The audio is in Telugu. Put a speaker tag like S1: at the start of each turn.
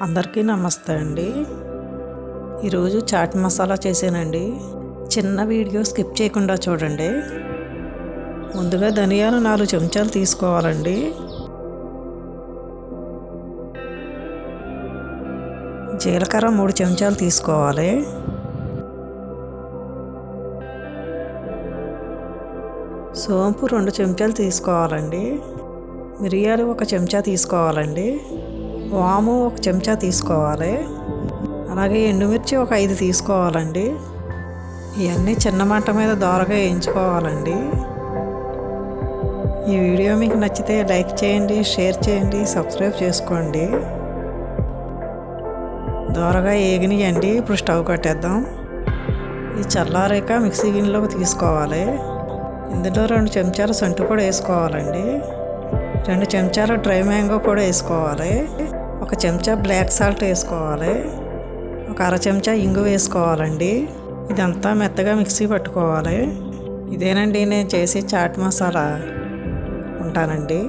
S1: అందరికీ నమస్తే అండి. ఈరోజు చాట్ మసాలా చేసానండి. చిన్న వీడియో స్కిప్ చేయకుండా చూడండి. ముందుగా ధనియాలు నాలుగు చెంచాలు తీసుకోవాలండి. జీలకర్ర మూడు చెంచాలు తీసుకోవాలి. సోంపు రెండు చెంచాలు తీసుకోవాలండి. మిరియాలు ఒక చెంచా తీసుకోవాలండి. వాము ఒక చెంచా తీసుకోవాలి. అలాగే ఎండుమిర్చి ఒక ఐదు తీసుకోవాలండి. ఇవన్నీ చిన్న మంట మీద దోరగా వేయించుకోవాలండి. ఈ వీడియో మీకు నచ్చితే లైక్ చేయండి షేర్ చేయండి సబ్స్క్రైబ్ చేసుకోండి. దోరగా ఏగినియండి ఇప్పుడు స్టవ్ కట్టేద్దాం. ఈ చల్లారాక మిక్సీ గిన్నెలోకి తీసుకోవాలి. ఇందులో రెండు చెంచాలు సొంటి కూడా వేసుకోవాలండి. రెండు చెంచాలు డ్రై మ్యాంగో కూడా వేసుకోవాలి. ఒక చెంచా బ్లాక్ సాల్ట్ వేసుకోవాలి. ఒక అర చెంచా ఇంగు వేసుకోవాలండి. ఇదంతా మెత్తగా మిక్సీ పట్టుకోవాలి. ఇదేనండి నేను చేసే చాట్ మసాలా. ఉంటానండి.